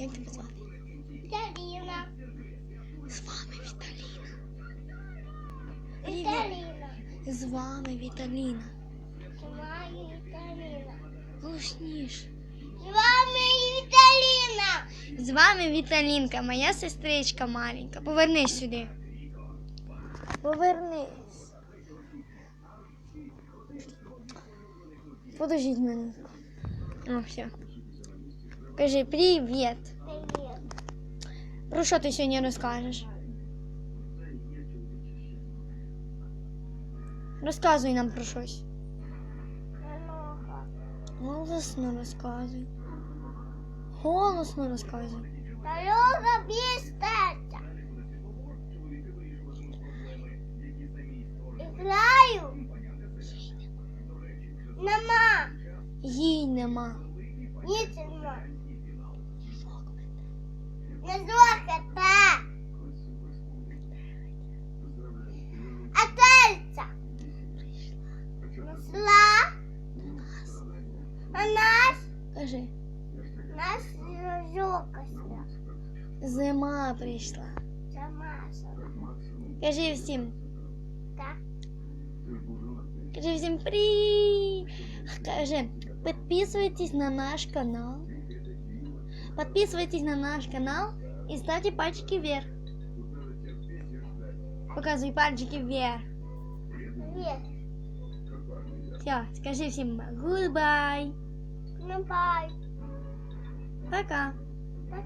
Як тебе звати? Віталіна. З вами Віталіна. Віталіна. З вами Віталіна. Маю Віталіна. Голосніш. З вами Віталіна. З вами Віталінка, моя сестричка маленька. Повернись сюди. Повернись. Подождіть мене. О, все. Кажи. Привіт. Про що ти сьогодні розкажеш? Розказуй нам про щось. Голосно розказуй. Голосно розказуй. Дорога бістаться. Граю. Нема. Їй нема. Ніч нема. Несла. А нас. Кажи. Нас жокася. Зима прийшла. Замазала. Кажи всім. Так. Кажи всім привіт. Кажи, підписуйтесь на наш канал. Подписывайтесь на наш канал и ставьте пальчики вверх. Показывай пальчики вверх. Є. Все, скажи всем goodbye. Goodbye. Пока.